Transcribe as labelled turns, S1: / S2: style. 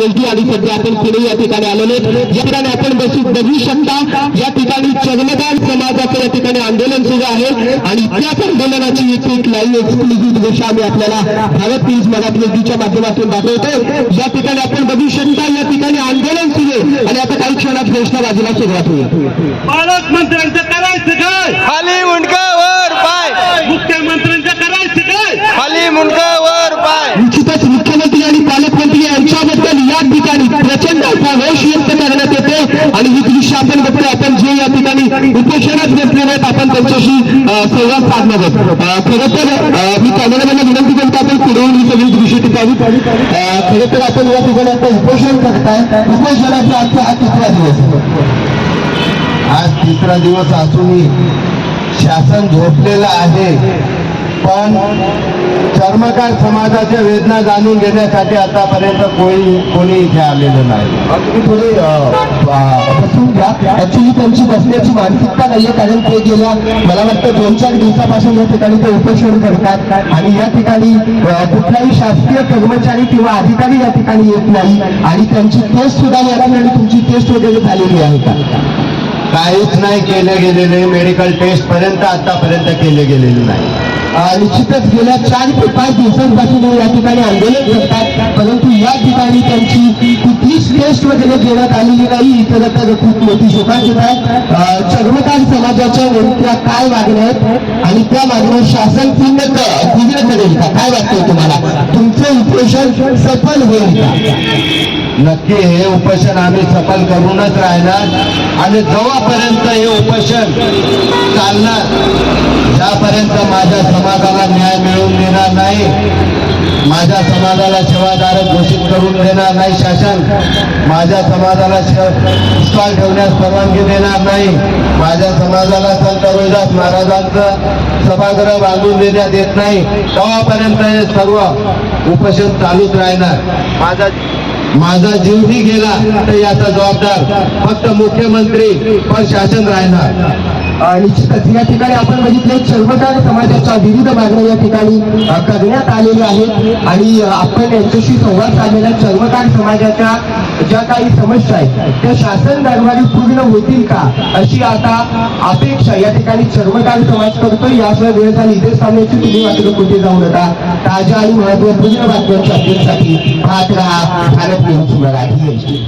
S1: PhD आणि सध्या आपण पुढे या ठिकाणी आलेले या ठिकाणी आपण बसू बघू शकता या ठिकाणी चर्मदार समाजाचं या ठिकाणी आंदोलन सुरू आहे. आणि त्याच आंदोलनाची एक एक लाईव्ह एक्सक्लुझिव्ह दृश्य आम्ही आपल्याला भारत न्यूज मराठीच्या माध्यमातून दाखवतो या ठिकाणी आपण बघू शकता या ठिकाणी आंदोलन सुरू आणि आता काही क्षणात घोषणाबाजीला सुरुवात होईल. प्रचंड असा रोष व्यक्त करण्यात येते. आणि ही दृश्य आपण बघतो आपण जे या ठिकाणी उपोषणात बसलेले आहेत आपण त्यांच्याशी संवाद साधणार आहोत. खरं तर मी कॅमेरामॅनला विनंती करतो आपण पुढे ही सगळी दृश्य टिकावी. खरं तर आपण या ठिकाणी आता उपोषण करताय. उपोषणाचा आजचा हा तिसरा दिवस.
S2: आज तिसरा दिवस असूनही शासन झोपलेलं आहे. पण चर्मकार समाजाच्या वेदना जाणून घेण्यासाठी आतापर्यंत कोणी कोणी इथे आलेलं नाही.
S1: तुम्ही थोडे बसून घ्या. ऍक्च्युली त्यांची बसण्याची मानसिकता नाहीये कारण ते गेल्या मला वाटतं दोन चार दिवसापासून या ठिकाणी ते उपोषण करतात. आणि या ठिकाणी कुठलाही शासकीय कर्मचारी किंवा अधिकारी या ठिकाणी येत नाही. आणि त्यांची टेस्ट सुद्धा मिळाली आणि तुमची टेस्ट वगैरे झालेली आहे का?
S2: काहीच नाही केले गेलेले. मेडिकल टेस्ट पर्यंत आतापर्यंत केले गेलेले नाही.
S1: निश्चितच गेल्या चार ते पाच दिवसांपासून या ठिकाणी आंदोलन करतात. परंतु या ठिकाणी त्यांची कुठलीच टेस्ट वगैरे घेण्यात आलेली नाही. इतर तर खूप मोठी शोकांतिक आहे चर्मकार समाजाच्या नेमक्या काय मागण्या आहेत? आणि त्या मागण्या शासन पूर्ण पूर्ण करेल का? काय वाटतंय तुम्हाला? तुमचं उपोषण सफल होईल का?
S2: नक्की हे उपोषण आम्ही सफल करूनच राहणार. आणि जेव्हापर्यंत हे उपोषण चालणार ज्यापर्यंत माझ्या समाजाला न्याय मिळवून देणार नाही माझ्या समाजाला सेवाधारक घोषित करून देणार नाही शासन माझ्या समाजाला स्टॉल ठेवण्यास परवानगी देणार नाही माझ्या समाजाला संत रोहिदास महाराजांचं सभागृह बांधून देण्यात येत नाही तेव्हापर्यंत हे सर्व उपोषण चालूच राहणार. माझा माझा जीवही गेला तर याचा जबाबदार फक्त मुख्यमंत्री पण शासन राहणार.
S1: निश्चितच या ठिकाणी आपण बघितले सर्वकार समाजाच्या विविध मागण्या या ठिकाणी करण्यात आलेल्या आहेत. आणि आपण यांच्याशी संवाद साधलेल्या सर्वकार समाजाच्या ज्या काही समस्या आहेत त्या शासन दरबारी पूर्ण होतील का? अशी आता अपेक्षा या ठिकाणी सर्वकार समाज करतो याशिवाय वेळ झाली. इथेच थांबण्याची तुम्ही मात्र कुठे जाऊ नका. ताज्या आणि महत्वपूर्ण बातम्यांच्या अपडेटसाठी पाहत राहा भारत न्यूज मराठी